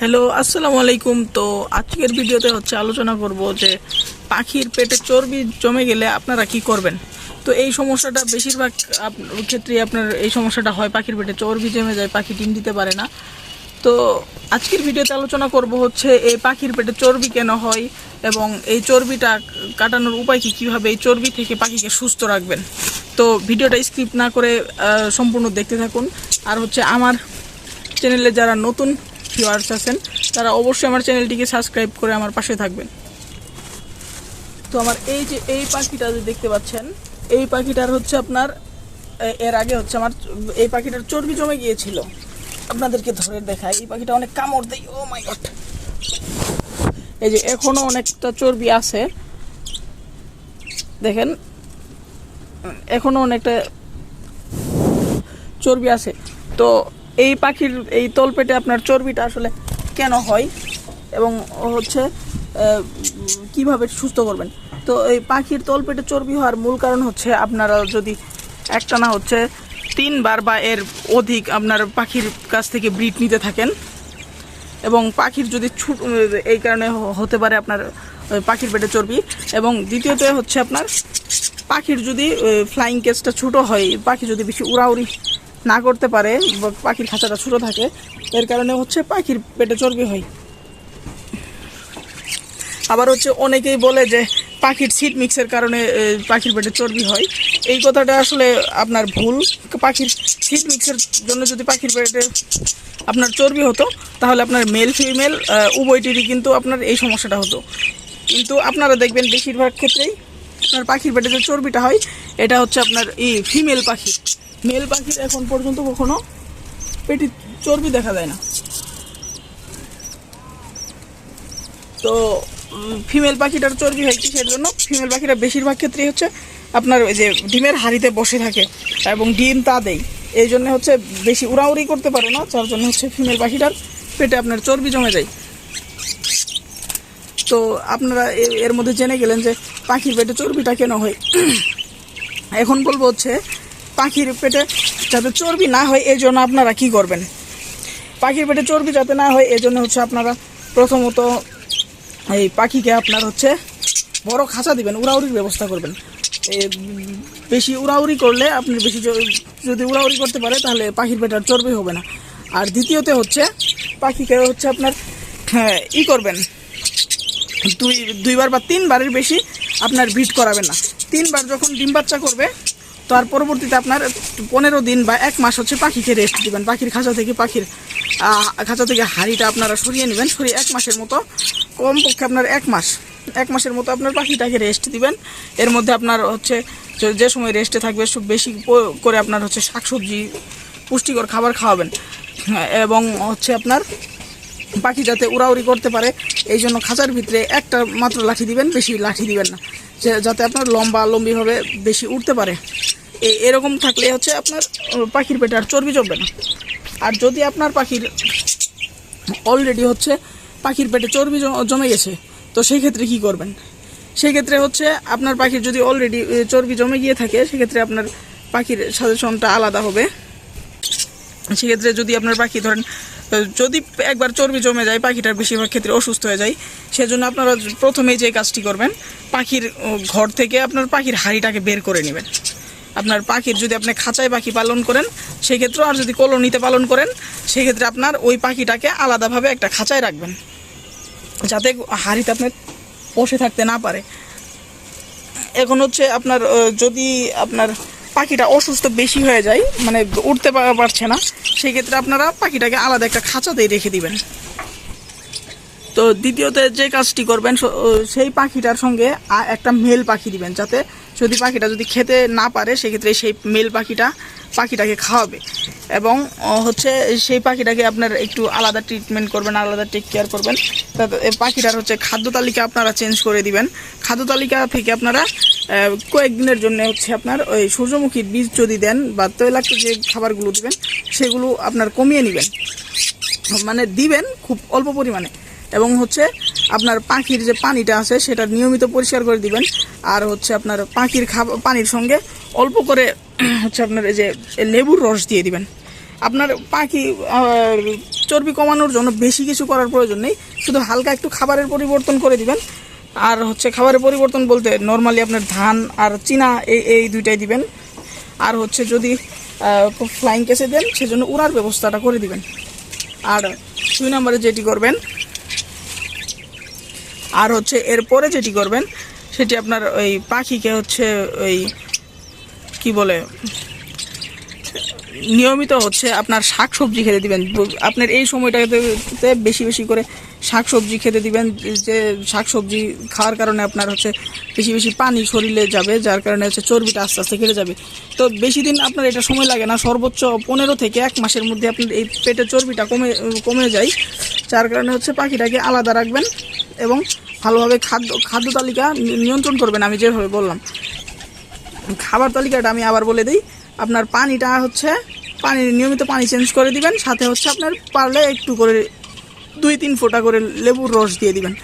Hello আসসালামু আলাইকুম। তো আজকের ভিডিওতে হচ্ছে আলোচনা করব যে পাখির পেটে চর্বি জমে গেলে আপনারা কি করবেন? তো এই সমস্যাটা বেশিরভাগ ক্ষেত্রে আপনার এই সমস্যাটা হয়, পাখির পেটে চর্বি জমে যায়, পাখি ডিম দিতে পারে না। তো আজকের ভিডিওতে আলোচনা করব হচ্ছে এই পাখির পেটে চর্বি কেন হয় এবং এই চর্বিটা কাটানোর উপায় কি, কীভাবে এই চর্বি থেকে পাখিকে সুস্থ রাখবেন। তো ভিডিওটা স্কিপ না করে সম্পূর্ণ দেখতে থাকুন। আর হচ্ছে আমার চ্যানেলে যারা নতুন ভিউয়ার্স আছেন, তারা অবশ্যই আমার চ্যানেলটিকে সাবস্ক্রাইব করে আমার পাশে থাকবেন। তো আমার এই যে, এই পাখিটা যে দেখতে পাচ্ছেন, এই পাখিটার হচ্ছে আপনার এর আগে হচ্ছে আমার, এই পাখিটার চর্বি জমে গিয়েছিল। আপনাদেরকে ধরে দেখাই, এই পাখিটা অনেক কামড় দেয় ও মাই গড এই যে এখনও অনেকটা চর্বি আছে। দেখেন, এখনও অনেকটা চর্বি আছে। তো এই পাখির, এই তলপেটে আপনার চর্বিটা আসলে কেন হয়? এবং হচ্ছে কীভাবে সুস্থ করবেন? তো এই পাখির তলপেটে চর্বি হওয়ার মূল কারণ হচ্ছে আপনারা যদি একটা না হচ্ছে তিনবার বা এর অধিক আপনার পাখির কাছ থেকে ব্রিড নিতে থাকেন, এবং পাখির যদি ছুট, এই কারণে হতে পারে আপনার পাখির পেটে চর্বি, এবং দ্বিতীয়ত হচ্ছে আপনার পাখির যদি ফ্লাইং কেসটা ছোটো হয়, পাখি যদি বেশি উড়াউড়ি না করতে পারে পাখির খাঁচাটা ছোটো থাকে, এর কারণে হচ্ছে পাখির পেটে চর্বি হয়। আবার হচ্ছে অনেকেই বলে যে পাখির সিট মিক্সের কারণে পাখির পেটে চর্বি হয়। এই কথাটা আসলে আপনার ভুল। পাখির সিট মিক্সের জন্য যদি পাখির পেটে আপনার চর্বি হতো, তাহলে আপনার মেল ফিমেল উভয়টিরই কিন্তু আপনার এই সমস্যাটা হতো। কিন্তু আপনারা দেখবেন বেশিরভাগ ক্ষেত্রেই আপনার পাখির পেটে যে চর্বিটা হয়, এটা হচ্ছে আপনার এই ফিমেল পাখি। মেল পাখির এখন পর্যন্ত কখনো পেটে চর্বি দেখা যায় না। তো ফিমেল পাখিটার চর্বি হয় কিসের জন্য? ফিমেল পাখিটা বেশিরভাগ ক্ষেত্রেই হচ্ছে আপনার ওই যে ডিমের হাড়িতে বসে থাকে এবং ডিম তা দেয়। এই জন্য হচ্ছে বেশি উড়াউড়ি করতে পারে না, যার জন্য হচ্ছে ফিমেল পাখিটার পেটে আপনার চর্বি জমে যায়। তো আপনারা এর মধ্যে জেনে গেলেন যে পাখির পেটে চর্বিটা কেন হয়। এখন বলব হচ্ছে পাখির পেটে যাতে চর্বি না হয় এই জন্য আপনারা কি করবেন? পাখির পেটে চর্বি যাতে না হয় এই জন্য হচ্ছে আপনারা প্রথমত এই পাখিকে আপনার হচ্ছে বড় খাঁচা দিবেন উড়াউড়ির ব্যবস্থা করবেন। বেশি উড়াউড়ি করলে আপনি বেশি যদি উড়াউড়ি করতে পারে তাহলে পাখির পেটার চর্বি হবে না। আর দ্বিতীয়তে হচ্ছে পাখিকে হচ্ছে আপনার হ্যাঁ, ই করবেন। দুই দুইবার বা তিনবারের বেশি আপনার ব্রিড করাবেন না। তিনবার যখন ডিম বাচ্চা করবে তার পরবর্তীতে আপনার পনেরো দিন বা এক মাস হচ্ছে পাখিকে রেস্ট দিবেন। পাখির খাঁচা থেকে পাখির খাঁচা থেকে হাড়িটা আপনারা সরিয়ে নেবেন। সরিয়ে এক মাসের মতো, কমপক্ষে আপনার এক মাস, এক মাসের মতো আপনার পাখিটাকে রেস্ট দিবেন। এর মধ্যে আপনার হচ্ছে যে- সময় রেস্টে থাকবে সব বেশি করে আপনার হচ্ছে শাকসবজি, পুষ্টিকর খাবার খাওয়াবেন। এবং হচ্ছে আপনার পাখি যাতে উড়াউড়ি করতে পারে, এই জন্য খাঁচার ভিতরে একটা মাত্র লাঠি দিবেন, বেশি লাঠি দিবেন না। যাতে আপনার লম্বা লম্বিভাবে বেশি উঠতে পারে। এরকম থাকলে হচ্ছে আপনার পাখির পেটে আর চর্বি জমবে না। আর যদি আপনার পাখির অলরেডি হচ্ছে পাখির পেটে চর্বি জমে গেছে, তো সেই ক্ষেত্রে কি করবেন? সেই ক্ষেত্রে হচ্ছে আপনার পাখির যদি অলরেডি চর্বি জমে গিয়ে থাকে, সেক্ষেত্রে আপনার পাখির সাজেশনটা আলাদা হবে। সেক্ষেত্রে যদি আপনার পাখি ধরেন যদি একবার চর্বি জমে যায়, পাখিটার বেশিরভাগ ক্ষেত্রে অসুস্থ হয়ে যায়, সেজন্য আপনারা প্রথমেই যে কাজটি করবেন, পাখির ঘর থেকে আপনার পাখির হাড়িটাকে বের করে নেবেন। আপনার পাখির যদি আপনি খাঁচায় পাখি পালন করেন সেক্ষেত্রে আর যদি কলোনিতে পালন করেন, সেক্ষেত্রে আপনার ওই পাখিটাকে আলাদাভাবে একটা খাঁচায় রাখবেন। যাতে হাড়িতে আপনার বসে থাকতে না পারে। এখন হচ্ছে আপনার যদি আপনার পাখিটা অসুস্থ বেশি হয়ে যায় মানে উঠতে পারছে না সেই ক্ষেত্রে আপনারা পাখিটাকে আলাদা একটা খাঁচাতেই রেখে দিবেন। তো দ্বিতীয়তে যে কাজটি করবেন সেই পাখিটার সঙ্গে একটা মেল পাখি দিবেন যাতে যদি পাখিটা যদি খেতে না পারে, সেক্ষেত্রে সেই মেল পাখিটা, পাখিটাকে খাওয়াবে। এবং হচ্ছে সেই পাখিটাকে আপনার একটু আলাদা ট্রিটমেন্ট করবেন, আলাদা টেক কেয়ার করবেন। পাখিটার হচ্ছে খাদ্য তালিকা আপনারা চেঞ্জ করে দিবেন। খাদ্য তালিকা থেকে আপনারা কয়েকদিনের জন্য হচ্ছে আপনার ওই সূর্যমুখীর বীজ যদি দেন বা তৈলাক্ত যে খাবারগুলো দিবেন, সেগুলো আপনার কমিয়ে নেবেন। মানে দিবেন খুব অল্প পরিমাণে। এবং হচ্ছে আপনার পাখির যে পানিটা আছে সেটা নিয়মিত পরিষ্কার করে দিবেন। আর হচ্ছে আপনার পাখির খাবার পানির সঙ্গে অল্প করে হচ্ছে আপনার এই যে লেবুর রস দিয়ে দিবেন। আপনার পাখি চর্বি কমানোর জন্য বেশি কিছু করার প্রয়োজন নেই। শুধু হালকা একটু খাবারের পরিবর্তন করে দিবেন। আর হচ্ছে খাবারের পরিবর্তন বলতে নর্মালি আপনার ধান আর চীনা এই এই দুইটাই দিবেন। আর হচ্ছে যদি ফ্লাইং কেসে দেন, সেজন্য উড়ার ব্যবস্থাটা করে দিবেন। আর দুই নম্বরে যেটি করবেন আর হচ্ছে এরপরে যেটি করবেন, সেটি আপনার ওই পাখিকে হচ্ছে ওই কি বলে, নিয়মিত হচ্ছে আপনার শাক সবজি খেতে দিবেন। আপনার এই সময়টাতে বেশি বেশি করে শাক সবজি খেতে দিবেন, যে শাক সবজি খাওয়ার কারণে আপনার হচ্ছে বেশি বেশি পানি শরীরে যাবে, যার কারণে হচ্ছে চর্বিটা আস্তে আস্তে কেটে যাবে। তো বেশি দিন আপনার এটা সময় লাগে না, সর্বোচ্চ পনেরো থেকে এক মাসের মধ্যে আপনার এই পেটে চর্বিটা কমে কমে যায়। যার কারণে হচ্ছে পাখিটাকে আলাদা রাখবেন এবং ভালোভাবে খাদ্য খাদ্য তালিকা নিয়ন্ত্রণ করবেন, আমি যেভাবে বললাম। খাবার তালিকাটা আমি আবার বলে দিই। আপনার পানিটা হচ্ছে, পানি, নিয়মিত পানি চেঞ্জ করে দিবেন, সাথে হচ্ছে আপনার পারলে একটু করে, দুই তিন ফোঁটা করে লেবুর রস দিয়ে দিবেন।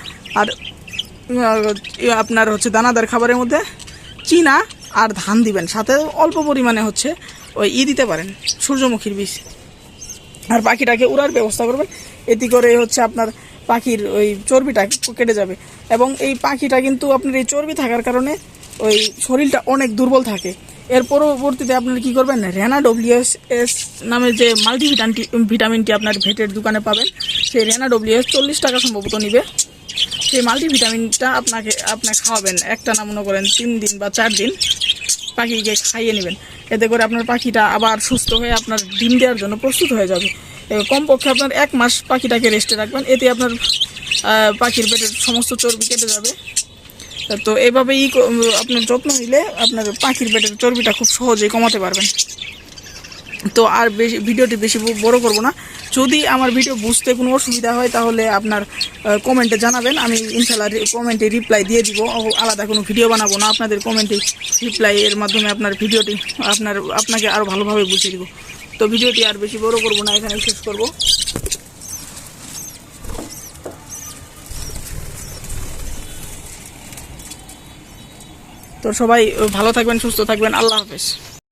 আর আপনার হচ্ছে দানাদার খাবারের মধ্যে চীনা আর ধান দিবেন, সাথে অল্প পরিমাণে হচ্ছে ওই ই দিতে পারেন, সূর্যমুখীর বীজ। আর পাখিটাকে উড়ার ব্যবস্থা করবেন। এতে করে হচ্ছে আপনার পাখির ওই চর্বিটা কেটে যাবে। এবং এই পাখিটা কিন্তু আপনার এই চর্বি থাকার কারণে ওই শরীরটা অনেক দুর্বল থাকে। এর পরবর্তীতে আপনার কি করবেন রেনা ডব্লিউএস এস নামে যে মাল্টিভিটামিনটি ভিটামিনটি আপনার ভেটের দোকানে পাবেন, সেই রেনা ডব্লিউএস চল্লিশ টাকা সম্ভবত নিবে। সেই মাল্টিভিটামিনটা আপনাকে আপনাকে খাওয়াবেন। একটা না মনে করেন তিন দিন বা চার দিন পাখিকে খাইয়ে নেবেন। এতে করে আপনার পাখিটা আবার সুস্থ হয়ে আপনার ডিম দেওয়ার জন্য প্রস্তুত হয়ে যাবে। কমপক্ষে আপনার এক মাস পাখিটাকে রেস্টে রাখবেন। এতে আপনার পাখির পেটের সমস্ত চর্বি কেটে যাবে। তো এইভাবেই ক- আপনার যত্ন নিলে আপনার পাখির পেটের চর্বিটা খুব সহজেই কমাতে পারবেন। তো আর বেশি, ভিডিওটি বেশি বড় করব না। যদি আমার ভিডিও বুঝতে কোনো অসুবিধা হয়, তাহলে আপনার কমেন্টে জানাবেন। আমি ইনশাল্লাহ কমেন্টে রিপ্লাই দিয়ে দিব। আলাদা কোনো ভিডিও বানাবো না। আপনাদের কমেন্টে রিপ্লাই এর মাধ্যমে আপনার ভিডিওটি আপনার, আপনাকে আরও ভালোভাবে বুঝিয়ে দিব। তো ভিডিওটি আর বেশি বড় করব না এখানে শেষ করব। তো সবাই, ভালো থাকবেন, সুস্থ থাকবেন, আল্লাহ হাফেজ।